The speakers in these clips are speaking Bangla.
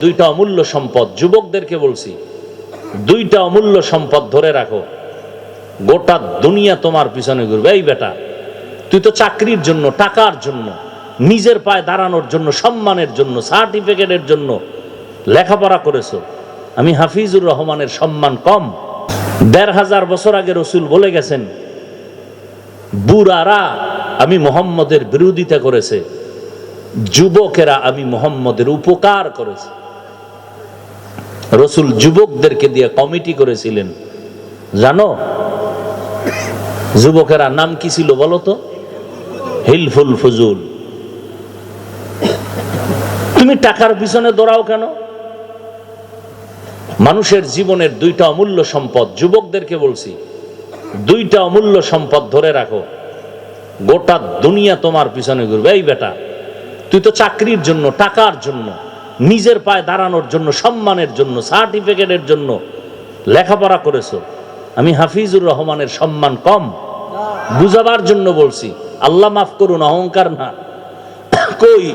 দুইটা অমূল্য সম্পদ, যুবকদেরকে বলছি, দুইটা অমূল্য সম্পদ ধরে রাখো। গোটা দুনিয়া তোমার পিছনে ঘুরবে। এই বেটা, তুই তো চাকরির জন্য, টাকার জন্য, নিজের পায়ে দাঁড়ানোর জন্য, সম্মানের জন্য, সার্টিফিকেটের জন্য লেখাপড়া করেছ। আমি হাফিজুর রহমানের সম্মান কম। দেড় হাজার বছর আগে রসুল বলে গেছেন, বুড়ারা আমি মোহাম্মদের বিরোধিতা করেছে, যুবকেরা আমি মোহাম্মদের উপকার করেছি। রসুল যুবকদেরকে দিয়ে কমিটি করেছিলেন। জানো? যুবকেরা নাম কি ছিল বলো তো? হিলফুল ফজুল। তুমি টাকার পিছনে দৌড়াও কেন? মানুষের জীবনের দুইটা অমূল্য সম্পদ, যুবকদেরকে বলছি, দুইটা অমূল্য সম্পদ ধরে রাখো। গোটা দুনিয়া তোমার পিছনে ঘুরবে। এই বেটা, তুই তো চাকরির জন্য, টাকার জন্য। নিজের পায়ে দাঁড়ানোর জন্য, সম্মানের জন্য, সার্টিফিকেটের জন্য লেখাপড়া করেছ। আমি হাফিজুর রহমানের সম্মান কম। বুঝাবার জন্য বলছি, আল্লাহ মাফ করুন, অহংকার না। কই,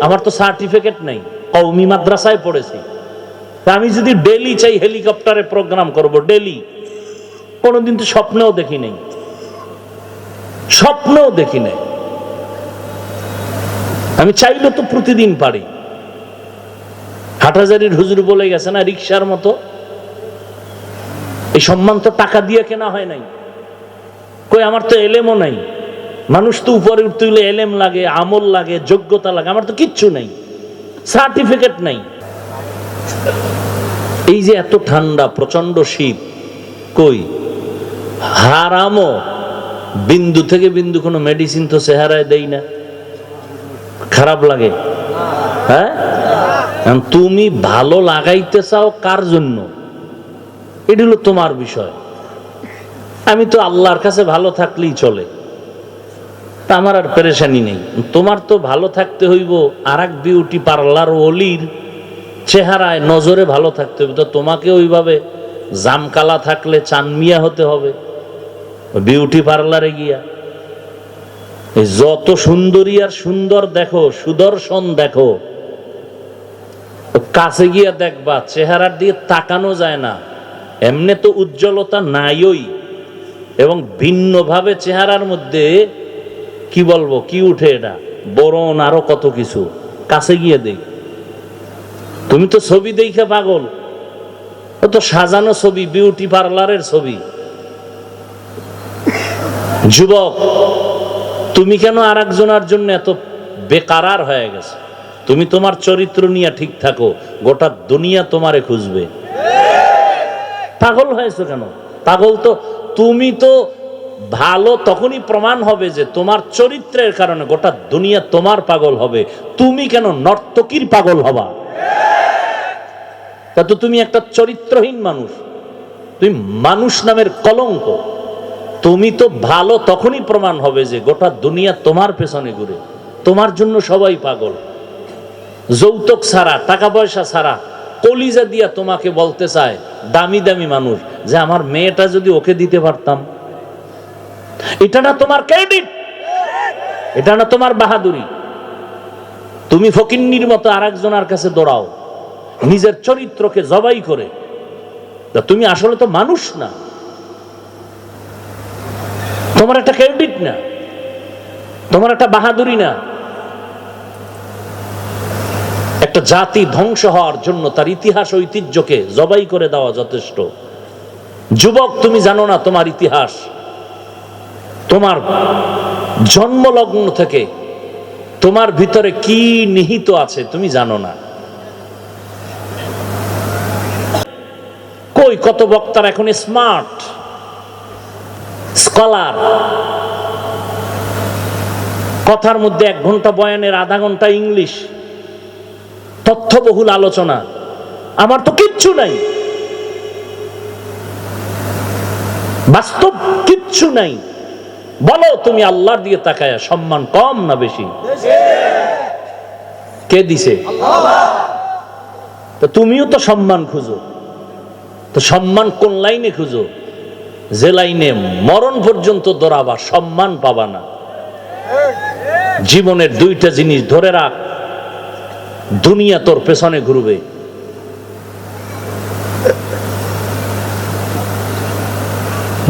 আমার তো সার্টিফিকেট নেই কৌমি মাদ্রাসায় পড়েছি। তা আমি যদি ডেলি চাই, হেলিকপ্টারে প্রোগ্রাম করব, ডেলি। কোনোদিন তো স্বপ্নেও দেখি নেই। স্বপ্নেও দেখি নাই। আমি চাইলে তো প্রতিদিন পারি। হাটাজারির হুজুর বলে গেছে না রিক্সার মতো। এই সম্মান তো টাকা দিয়ে কেনা হয় নাই। কই, আমার তো এলেমও নাই। মানুষ তো উপরে উঠতে গেলে এলেম লাগে, আমল লাগে, যোগ্যতা লাগে, আমার তো কিচ্ছু নেই। সার্টিফিকেট নাই। এই যে এত ঠান্ডা প্রচণ্ড শীত, কই? হারামও বিন্দু থেকে বিন্দু কোনো মেডিসিন তো চেহারায় দেই না। খারাপ লাগে। হ্যাঁ? তুমি ভালো লাগাইতে চাও কার জন্য? এটি হলো তোমার বিষয়। আমি তো আল্লাহর কাছে ভালো থাকলেই চলে। আমার আর পেরেশানি নেই। তোমার তো ভালো থাকতে হইব আর এক বিউটি পার্লার অলির চেহারায় নজরে ভালো থাকতে হবে তো তোমাকে ওইভাবে জামকালা থাকলে চানমিয়া হতে হবে। বিউটি পার্লারে গিয়া। যত সুন্দরী আর সুন্দর দেখো, সুদর্শন দেখো কাছে গিয়া দেখবা, চেহারার দিয়ে তাকানো যায় না। এমনি তো উজ্জ্বলতা নাইই এবং ভিন্নভাবে চেহারার মধ্যে, কি বলব, কি উঠে এটা? বরণ আরও কত কিছু। কাছে গিয়ে দেখ। তুমি তো ছবি দেখে পাগল। ও তো সাজানো ছবি বিউটি পার্লারের ছবি। যুবক তুমি কেন আর একজনের জন্য এত বেকারার হয়ে গেছে? তুমি তোমার চরিত্র নিয়ে ঠিক থাকো, গোটা দুনিয়া তোমারে খুঁজবে। পাগল হয়েছো কেন? পাগল তো তুমি তো ভালো তখনই প্রমাণ হবে যে তোমার চরিত্রের কারণে গোটা দুনিয়া তোমার পাগল হবে। তুমি কেন নর্তকীর পাগল হবা? তা তো তুমি একটা চরিত্রহীন মানুষ। তুমি মানুষ নামের কলঙ্ক। তুমি তো ভালো তখনই প্রমাণ হবে যে গোটা দুনিয়া তোমার পেছনে ঘুরে। তোমার জন্য সবাই পাগল। যৌতুক ছাড়া, টাকা পয়সা ছাড়া, কলিজা দিয়া তোমাকে বলতে চায় দামি দামি মানুষ যে আমার মেয়েটা যদি ওকে দিতে পারতাম। এটা না তোমার ক্রেডিট? এটা না তোমার বাহাদুরি? তুমি ফকিন্নির মতো আর একজনের কাছে দৌড়াও, নিজের চরিত্রকে জবাই করে। তুমি আসলে তো মানুষ না। তোমার একটা ক্রেডিট না। তোমার একটা বাহাদুরি না। একটা জাতি ধ্বংস হওয়ার জন্য তার ইতিহাস ঐতিহ্যকে জবাই করে দেওয়া যথেষ্ট। যুবক, তুমি জানো না তোমার ইতিহাস। তোমার জন্মলগ্ন থেকে তোমার ভিতরে কি নিহিত আছে তুমি জানো না। কই কত বক্তার এখন স্মার্ট স্কলার। কথার মধ্যে এক ঘণ্টা বয়ানের আধা ঘণ্টা ইংলিশ। তথ্যবহুল আলোচনা। আমার তো কিচ্ছু নাই। বাস্তব কিচ্ছু নাই। বলো, তুমি আল্লাহর দিয়ে তাকায় সম্মান কম না বেশি? কে দিছে? তো তুমিও তো সম্মান খুঁজো। তো সম্মান কোন লাইনে খুঁজো? জেলাইনে মরণ পর্যন্ত দৌড়াবা, সম্মান পাবা না। জীবনের দুইটা জিনিস ধরে রাখ। দুনিয়া তোর পেছনে ঘুরবে।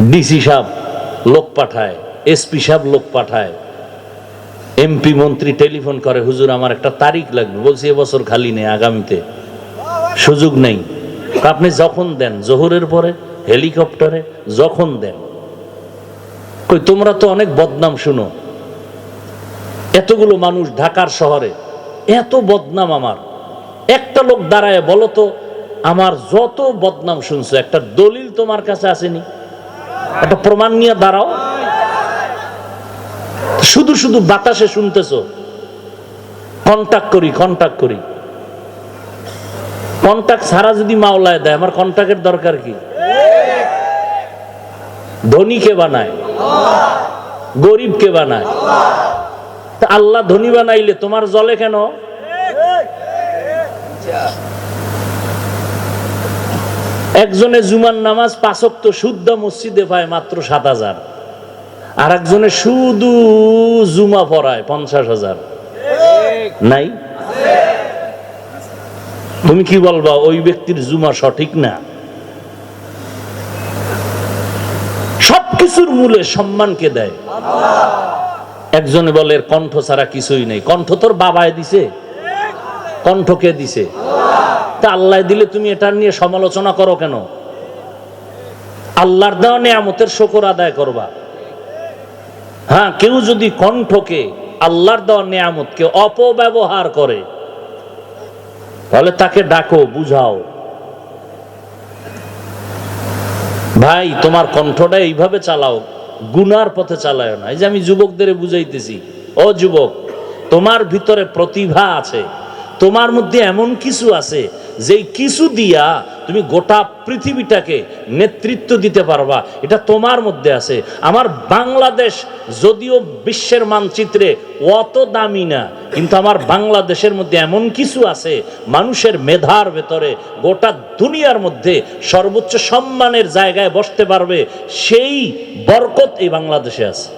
ডিসি সাহেব লোক পাঠায়, এসপি সাহেব লোক পাঠায়। এমপি মন্ত্রী টেলিফোন করে, হুজুর, আমার একটা তারিখ লাগবে। বলছি এবছর খালি নেই, আগামীতে। সুযোগ নেই। আপনি যখন দেন, জোহরের পরে হেলিকপ্টারে যখন দেন, কই, তোমরা তো অনেক বদনাম শুনো। এতগুলো মানুষ ঢাকার শহরে, এত বদনাম আমার। একটা লোক দাঁড়ায় বলো তো, আমার যত বদনাম শুনছো, একটা দলিল তোমার কাছে আসেনি? একটা প্রমাণ নিয়ে দাঁড়াও। শুধু শুধু বাতাসে শুনতেছ। কন্টাক্ট করি কন্টাক্ট করি। কন্টাক্ট ছাড়া যদি মাওলায় দেয়, আমার কন্টাক্টের দরকার কি? ধনী কে বানায় গরিব কে বানায় আল্লাহ ধনী বানাইলে তোমার জলে কেন? একজনে জুমার নামাজ পাঁচক্ত শুদ্ধ মসজিদে পায় মাত্র সাত হাজার। আর একজনে শুধু জুমা পড়ায় পঞ্চাশ হাজার। নাই? তুমি কি বলবা, ওই ব্যক্তির জুমা সঠিক না? সবকিছুর মূলে সম্মানকে দেয়। একজনে বলে, এর কণ্ঠ ছাড়া কিছুই নেই। কণ্ঠ তোর বাবায় দিছে, কণ্ঠকে দিছে। তা আল্লাহ দিলে তুমি এটা নিয়ে সমালোচনা করো কেন? আল্লাহর দেওয়া নেয়ামতের শকর আদায় করবা। হ্যাঁ কেউ যদি কণ্ঠকে, আল্লাহর দেওয়া নেয়ামতকে অপব্যবহার করে, তাহলে তাকে ডাকো, বুঝাও। ভাই, তোমার কণ্ঠটা এইভাবে চালাও, গুনার পথে চালায় না। এই যে আমি যুবকদের বুঝাইতেছি, ও যুবক, তোমার ভিতরে প্রতিভা আছে, তোমার মধ্যে এমন কিছু আছে যেই কিছু দিয়া তুমি গোটা পৃথিবীটাকে নেতৃত্ব দিতে পারবা, এটা তোমার মধ্যে আছে। আমার বাংলাদেশ যদিও বিশ্বের মানচিত্রে অত দামি না, কিন্তু আমার বাংলাদেশের মধ্যে এমন কিছু আছে, মানুষের মেধার ভেতরে গোটা দুনিয়ার মধ্যে সর্বোচ্চ সম্মানের জায়গায় বসতে পারবে, সেই বরকত এই বাংলাদেশে আছে।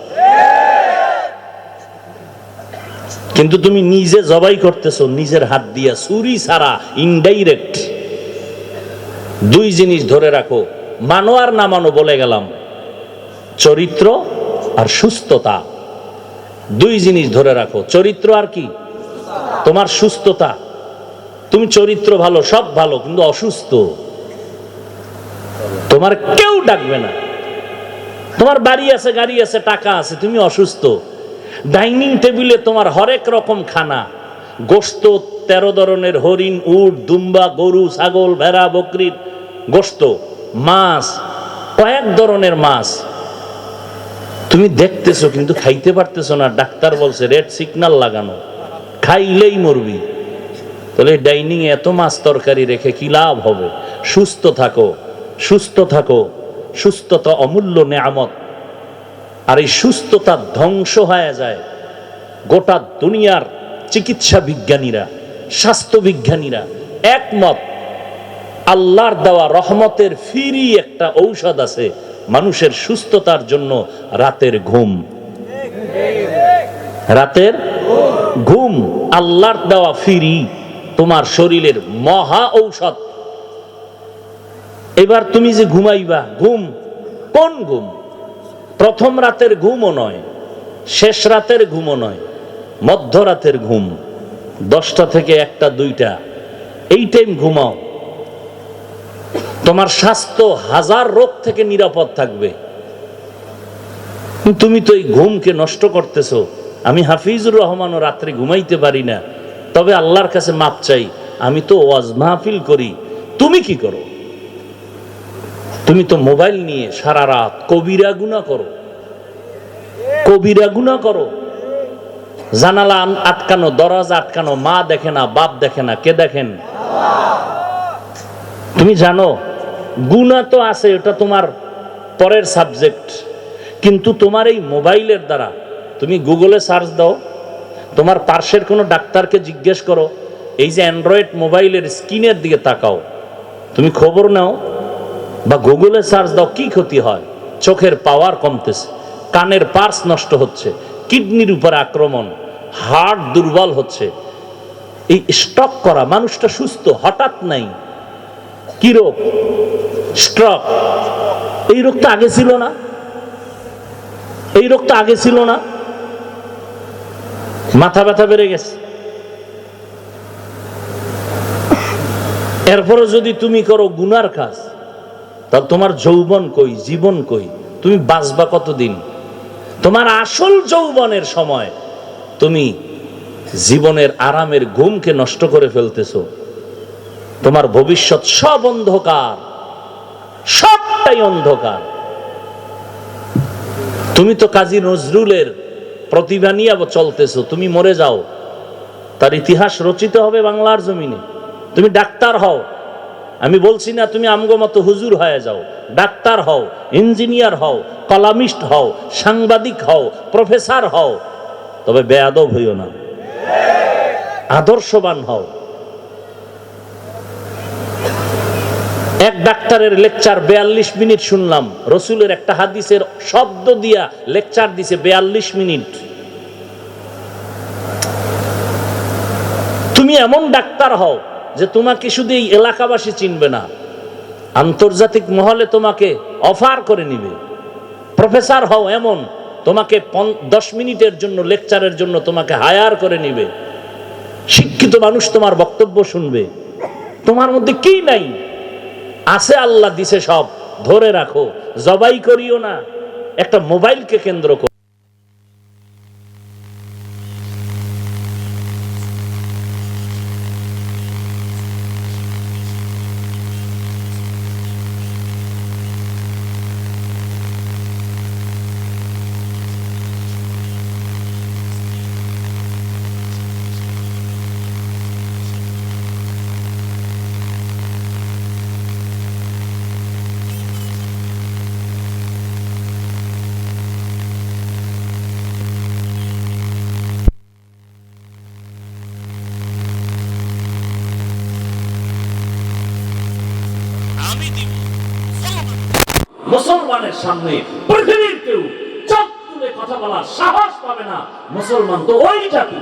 কিন্তু তুমি নিজে জবাই করতেছো, নিজের হাত দিয়া। চুরি ছাড়া ইনডাইরেক্ট দুই জিনিস ধরে রাখো। মানো আর না মানো, বলে গেলাম। চরিত্র আর সুস্থতা। দুই জিনিস ধরে রাখো। চরিত্র আর কি? তোমার সুস্থতা। তুমি চরিত্র ভালো, সব ভালো, কিন্তু অসুস্থ। তোমার কেউ ডাকবে না। তোমার বাড়ি আছে, গাড়ি আছে, টাকা আছে, তুমি অসুস্থ। ডাইনিং টেবিলে তোমার হরেক রকম খানা। গোস্ত তেরো ধরনের হরিণ, উট, দুম্বা, গরু, ছাগল, ভেড়া বকরির গোস্ত মাছ, কয়েক ধরনের মাছ। তুমি দেখতেছো কিন্তু খাইতে পারতেছো না, ডাক্তার বলছে রেড সিগন্যাল লাগানো। খাইলেই মরবি। তাহলে ডাইনিং এত মাছ তরকারি রেখে কি লাভ হবে? সুস্থ থাকো সুস্থ থাকো, সুস্থতা অমূল্য নেয়ামত। আর এই সুস্থতা ধ্বংস হয়ে যায় গোটা দুনিয়ার চিকিৎসা বিজ্ঞানীরা, স্বাস্থ্য বিজ্ঞানীরা একমত, আল্লাহর দেওয়া রহমতের ফিরি একটা ঔষধ আছে মানুষের সুস্থতার জন্য রাতের ঘুম। রাতের ঘুম, আল্লাহর দেওয়া ফিরি তোমার শরীরের মহা ঔষধ। এবার তুমি যে ঘুমাইবা, ঘুম কোন ঘুম? প্রথম রাতের ঘুমও নয়, শেষ রাতের ঘুমও নয় মধ্যরাতের ঘুম, দশটা থেকে একটা, দুইটা। এই টাইম ঘুমাও। তোমার স্বাস্থ্য হাজার রোগ থেকে নিরাপদ থাকবে। তুমি তো এই ঘুমকে নষ্ট করতেছো। আমি হাফিজুর রহমানও রাত্রে ঘুমাইতে পারি না। তবে আল্লাহর কাছে মাপ চাই। আমি তো ওয়াজ মাহফিল করি। তুমি কি করো? তুমি তো মোবাইল নিয়ে সারা রাত কবিরা গুণা করো। কবিরা গুণা করো। জানালা আটকানো, দরজা আটকানো, মা দেখে না, বাপ দেখে না, কে দেখেন? তুমি জানো, গুণা তো আছে, ওটা তোমার পরের সাবজেক্ট। কিন্তু তোমার এই মোবাইলের দ্বারা, তুমি গুগলে সার্চ দাও, তোমার পার্শ্বের কোনো ডাক্তারকে জিজ্ঞেস করো, এই যে অ্যান্ড্রয়েড মোবাইলের স্ক্রিনের দিকে তাকাও। তুমি খবর নাও বা গুগলে সার্চ দাও কি ক্ষতি হয়, চোখের পাওয়ার কমতেছে, কানের পার্স নষ্ট হচ্ছে, কিডনির উপর আক্রমণ হার্ট দুর্বল হচ্ছে, এই স্টক করা, মানুষটা সুস্থ, হঠাৎ নাই, কি রোগ? স্ট্রক এই রোগ তো আগে ছিল না, এই রোগ তো আগে ছিল না, মাথা ব্যথা বেড়ে গেছে। এরপরে যদি তুমি করো গুনার কাজ তাহলে তোমার যৌবন কই, জীবন কই? তুমি বাঁচবা কতদিন? তোমার আসল যৌবনের সময় তুমি জীবনের আরামের ঘুমকে নষ্ট করে ফেলতেছ। তোমার ভবিষ্যৎ সব অন্ধকার, সবটাই অন্ধকার। তুমি তো কাজী নজরুলের প্রতিভা নিয়ে চলতেছো, তুমি মরে যাও। তার ইতিহাস রচিত হবে বাংলার জমিনে। তুমি ডাক্তার হও। আমি বলছি না তুমি আমগো মতো হুজুর হয়ে যাও, ডাক্তার হও, ইঞ্জিনিয়ার হও, কলামিস্ট হও, সাংবাদিক হও, প্রফেসর হও, তবে বেয়াদব হইও না। আদর্শবান হও। এক ডাক্তারের লেকচার বেয়াল্লিশ মিনিট শুনলাম, রসুলের একটা হাদিসের শব্দ দিয়া লেকচার দিছে বেয়াল্লিশ মিনিট। তুমি এমন ডাক্তার হও যে তোমাকে শুধু এই এলাকাবাসী চিনবে না, আন্তর্জাতিক মহলে তোমাকে অফার করে নিবে। প্রফেসর হও এমন, তোমাকে দশ মিনিটের জন্য লেকচারের জন্য তোমাকে হায়ার করে নিবে। শিক্ষিত মানুষ তোমার বক্তব্য শুনবে। তোমার মধ্যে কি নাই? আছে আল্লাহ দিছে সব, ধরে রাখো, জবাই করিও না। একটা মোবাইলকে কেন্দ্র মুসলমানের সামনে পৃথিবীর কেউ চোখ তুলে কথা বলার সাহস পাবে না। মুসলমান তো ওই জাতি।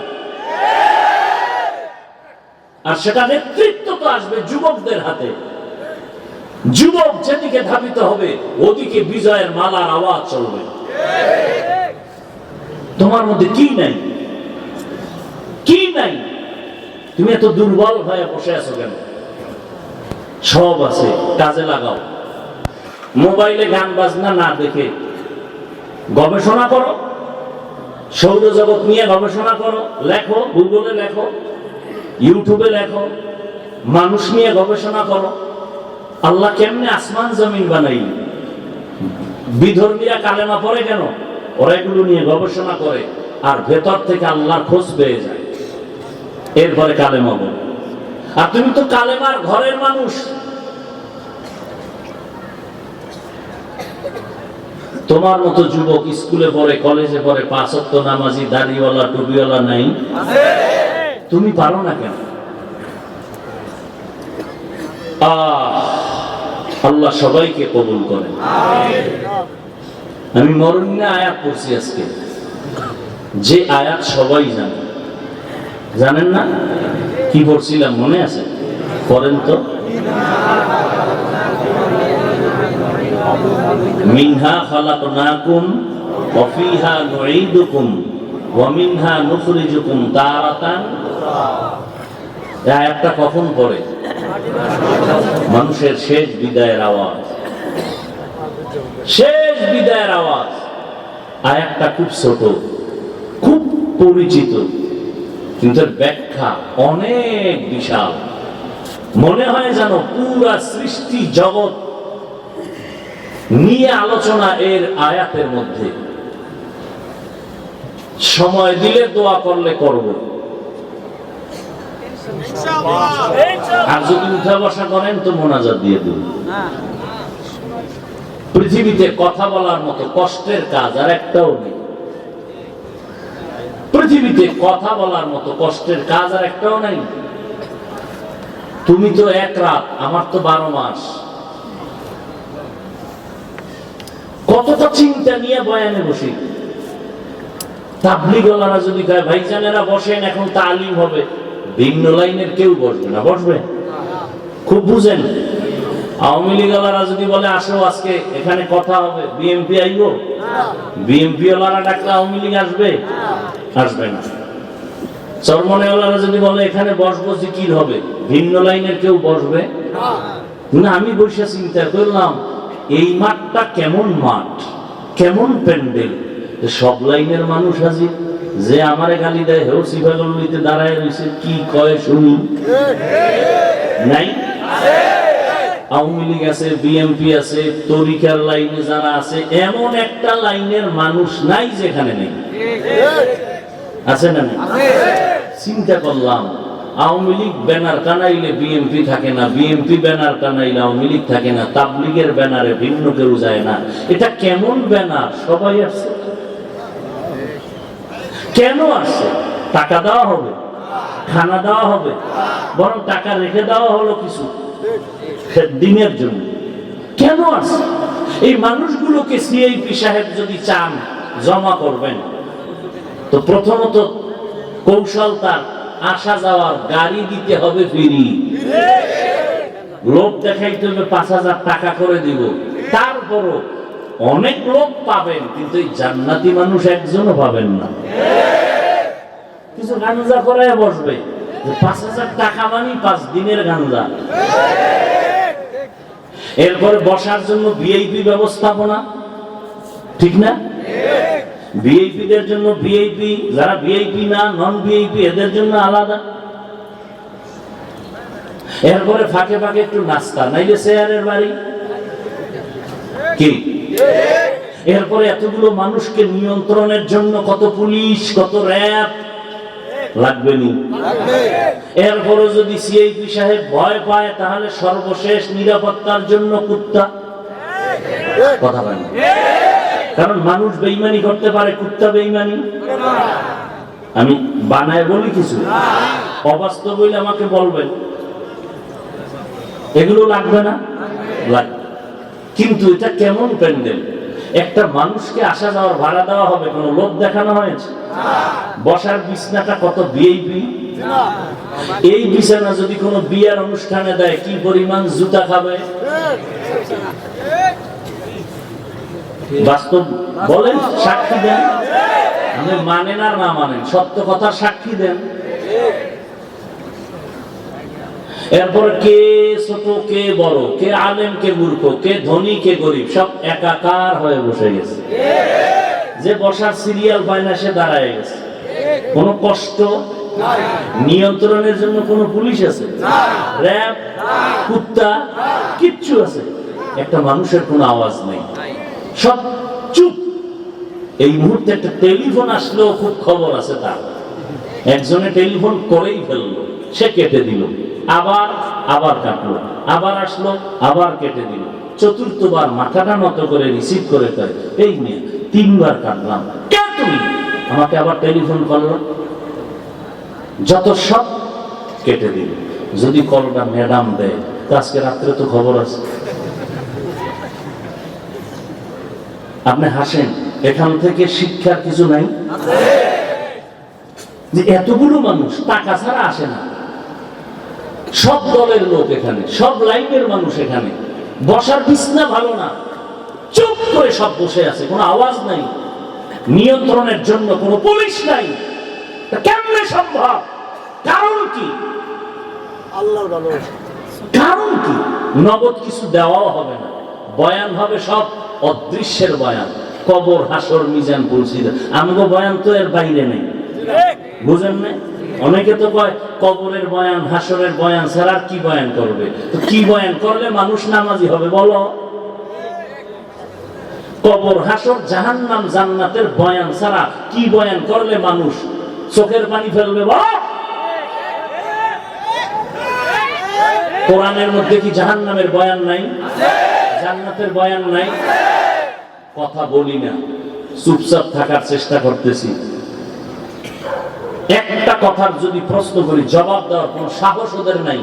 আর সেটা নেতৃত্ব তো আসবে যুবকদের হাতে। যুবক যেদিকে ধাবিত হবে, ওদিকে বিজয়ের মালার আওয়াজ চলবে। তোমার মধ্যে কি নাই? কি নাই? তুমি এত দুর্বল হয়ে বসে আছো কেন? সব আছে, কাজে লাগাও। মোবাইলে গান বাজনা না দেখে। গবেষণা করো। সৌরজগৎ নিয়ে গবেষণা করো। লেখো গুগলে লেখো ইউটিউবে লেখো। মানুষ নিয়ে গবেষণা করো। আল্লাহ কেমনে আসমান, জমিন বানাই বিধর্মীরা কালেমা পড়ে কেন? ওরা এগুলো নিয়ে গবেষণা করে আর ভেতর থেকে আল্লাহর খোঁজ পেয়ে যায়। এরপরে কালেমা বলে। আর তুমি তো কালেমার ঘরের মানুষ। তোমার মতো যুবক স্কুলে পড়ে, কলেজে পড়ে পাঁচত্ব নামাজি, দাড়িওয়ালা, টুপিওয়ালা নাই? তুমি পারো না কেন? আল্লাহ সবাইকে কবুল করেন। আমি মরণীয় আয়াত পড়ছি আজকে। যে আয়াত সবাই জানে। জানেন না? কি পড়ছিলাম, মনে আছে? করেন তো। মিনহা খালাকনাকুম ওয়া ফিহা নুঈদুকুম ওয়া মিনহা নুখরিজুকুম তারাতান। এই আয়াতটা কখন পড়ে? মানুষের শেষ বিদায়ের আওয়াজ। শেষ বিদায়ের আওয়াজ। আয়াতটা খুব ছোট, খুব পরিচিত, কিন্তু ব্যাখ্যা অনেক বিশাল। মনে হয় যেন পুরা সৃষ্টি জগৎ নিয়ে আলোচনা এর আয়াতের মধ্যে। সময় দিলে দোয়া করলে করব। আর যদি উঠা বসা করেন তো মোনাজাত দিয়ে দেব পৃথিবীতে কথা বলার মতো কষ্টের কাজ আর একটাও নেই। পৃথিবীতে কথা বলার মতো কষ্টের কাজ আর একটাও নাই। তুমি তো এক রাত, আমার তো বারো মাস। কতটা চিন্তা নিয়ে বয়ানে বসি। তাবলিগলারা যদি কয়, ভাইজানেরা বসেন, এখন তালিম হবে। ভিন্ন লাইনের কেউ বসবে না, বসবে? খুব বুঝেন? আওয়ামী লীগ ওয়ালারা যদি বলে, আসো, আজকে এখানে কথা হবে। বিএমপি আইব? বিএমপি ওয়ালারা ডাকলে আওয়ামী লীগ আসবে? আসবে না। চরমনেওয়ালারা যদি বলে, এখানে বসবো, জিকির হবে। ভিন্ন লাইনের কেউ বসবে? না, আমি বসে চিন্তা করলাম। এই মাঠটা কেমন মাঠ? কেমন প্যান্ডেল? সব লাইনের মানুষ হাজির। যে আমারে গালি দেয় হেউ সিফাগল্লিতে দাঁড়ায় রয়েছে কি কয় শুনি? নাই? আওয়ামী লীগ আছে বিএমপি আছে তরিকার লাইনে যারা আছে এমন একটা লাইনের মানুষ নাই যেখানে নেই। আছে না চিন্তা করলাম আওয়ামী লীগ ব্যানার টানাইলে বিএমপি থাকে না বিএমপি ব্যানার কানাইলে আওয়ামী লীগ থাকে না, তাবলিগের ব্যানারে ভিন্ন কেউ যায় না। এটা কেমন ব্যানার? সবাই আসছে। কেন আসছে? টাকা দেওয়া হবে, খানা দেওয়া হবে, বরং টাকা রেখে দেওয়া হলো কিছু দিনের জন্য। কেন আসছে? এই মানুষগুলোকে সিআইপি সাহেব যদি চান, জমা করবেন। তো প্রথমত কৌশল তার। আসা যাওয়ার গাড়ি দিতে হবে ফিরি। লোক দেখাইতে হবে পাঁচ হাজার টাকা করে দিব। তারপরও অনেক লোক পাবেন, কিন্তু এই জান্নাতি মানুষ একজনও পাবেন না। কিছু গাঞ্জা করে বসবে। পাঁচ হাজার টাকা মানি পাঁচ দিনের গাঞ্জা। এরপরে বসার জন্য ভিআইপি ব্যবস্থাপনা। ঠিক না? ভিআইপি দের জন্য ভিআইপি যারা ভিআইপি না নন ভিআইপি এদের জন্য আলাদা। এরপরে ফাঁকে ফাঁকে একটু নাস্তা, নাইলে বাড়ি। কি? এরপরে এতগুলো মানুষকে নিয়ন্ত্রণের জন্য কত পুলিশ, কত র্যাব লাগবে নি? এরপরে যদি সিআইপি সাহেব ভয় পায়, তাহলে সর্বশেষ নিরাপত্তার জন্য কুত্তা। কথা বলেন। কারণ মানুষ বেইমানি করতে পারে, কুত্তা বেইমানি আমি বানায় বলি কিছু। অবাস্তব হইলে আমাকে বলবেন। এগুলো লাগবে না? লাগবে। কিন্তু এটা কেমন প্যান্ডেল? একটা মানুষকে আসা যাওয়ার ভাড়া দেওয়া হবে, কোন লোক দেখানো হয়েছে? বসার বিছনাটা কত ভিআইপি? এই বিছানা যদি কোনো বিয়ার অনুষ্ঠানে দেয়, কি পরিমাণ জুতা খাবে? বাস্তব বলেন, সাক্ষী দেন। আপনি মানেন আর না মানেন, সত্য কথা সাক্ষী দেন। এরপর কে ছোট, কে বড়, কে আলেম, কে মূর্খ, কে ধনী, কে গরিব, সব একাকার হয়ে বসে গেছে। যে বসার সিরিয়াল পায় না, সে দাঁড়ায় গেছে। কোনো কষ্ট, নিয়ন্ত্রণের জন্য কোনো পুলিশ আছে? র্যাব, কুত্তা, কিচ্ছু আছে। একটা মানুষের কোনো আওয়াজ নেই। সব চুপ। এই মুহূর্তে একটা টেলিফোন আসলেও খুব খবর আছে তার। একজনে টেলিফোন করেই ফেলল, সে কেটে দিল। আবার আবার কাটলো। আবার আসলো, আবার কেটে দিল। চতুর্থবার মাথাটা নত করে রিসিভ করে কয়, এই নিয়ে তিনবার কাটলাম। কে তুমি? আমাকে আবার টেলিফোন করল। যত সব কেটে দিল। যদি কলটা ম্যাডাম দেয় আজকে রাত্রে তো খবর আছে। আপনি হাসেন এখান থেকে শিক্ষার কিছু নাই? যে এতগুলো মানুষ টাকা ছাড়া আসে না। সব দলের লোক এখানে সব লাইনের মানুষ এখানে। বসার বিছনা ভালো না। চুপ করে সব বসে আছে কোনো আওয়াজ নাই। নিয়ন্ত্রণের জন্য কোনো পুলিশ নাই। কেমনে সম্ভব? কারণ কি? ভালোবাসা। কারণ কি? নগদ কিছু দেওয়াও হবে না। বয়ান হবে সব। অদৃশ্যের বয়ান। কবর, হাসর, মিজান পৌঁছিত আমগো বয়ান তো এর বাইরে নেই। বুঝেন না অনেকে তো কয়, কবরের বয়ান, হাসরের বয়ান ছাড়া আর কি বয়ান করবে? তো কি বয়ান করলে মানুষ নামাজি হবে বলো? কবর, হাসর, জাহান্নাম, জান্নাতের বয়ান ছাড়া কি বয়ান করলে মানুষ চোখের পানি ফেলবে কোরআনের মধ্যে কি জাহান্নামের বয়ান নাই? জান্নাতের বয়ান নাই। কথা বলি না। চুপচাপ থাকার চেষ্টা করতেছি। একটা কথার যদি প্রশ্ন করি, জবাব দেওয়ার কোন সাহস ওদের নাই।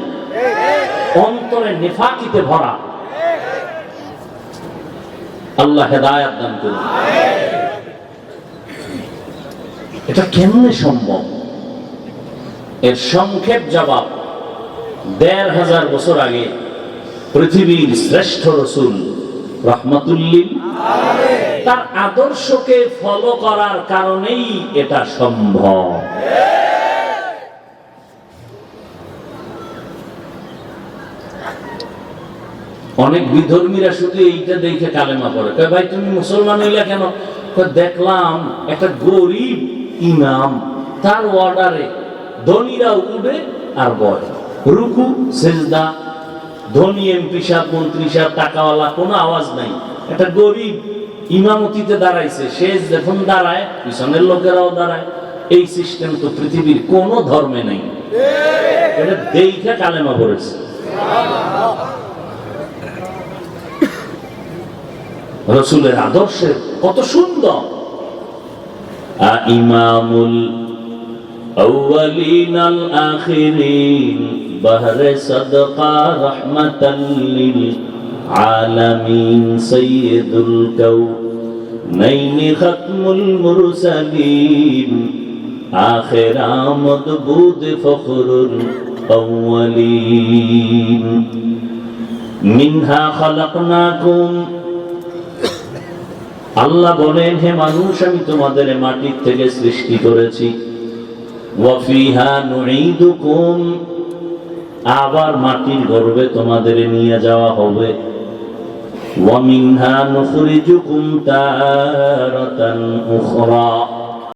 অন্তরে নেফাকিতে ভরা। আল্লাহ হেদায়াত দান করুন। এটা কেমনে সম্ভব? এর সংক্ষেপ জবাব দেড় হাজার বছর আগে পৃথিবীর শ্রেষ্ঠ রসুল রহমতুল্লিল। তার আদর্শকে ফলো করার কারণেই এটা সম্ভব। অনেক বিধর্মীরা শুধু এইটা দেখে কালেমা পড়ে। কয় ভাই তুমি মুসলমান হইলা কেন? দেখলাম একটা গরিব ইমাম তার অর্ডারে ধনীরা উঠবে আর বয় রুকু সেজদা ধনী এমপি সাহেব, মন্ত্রী সাহেব, টাকাওয়ালা, কোনো আওয়াজ নাই। একটা গরিব ইমামতিতে দাঁড়াইছে, সে যখন দাঁড়ায়, পিছনের লোকেরাও দাঁড়ায়। এই সিস্টেম তো পৃথিবীর কোন ধর্মে নাই। এটা দেইখা কালেমা পড়েছে। রসুলের আদর্শের কত সুন্দর। ইমামুল আখিরিন بهر صدقة رحمة للعالمين سيد الكونين ختم المرسلين آخر آمد بود فخر الأولين منها خلقناكم আল্লাহ বলেন হে মানুষ আমি তোমাদের মাটির থেকে সৃষ্টি করেছি ওয়াফিহা নুঈদুকুম আবার মাটির গর্বে তোমাদের নিয়ে যাওয়া হবে। ওয়ামিনহা নুখরিজুকুম তারাতান উখরা।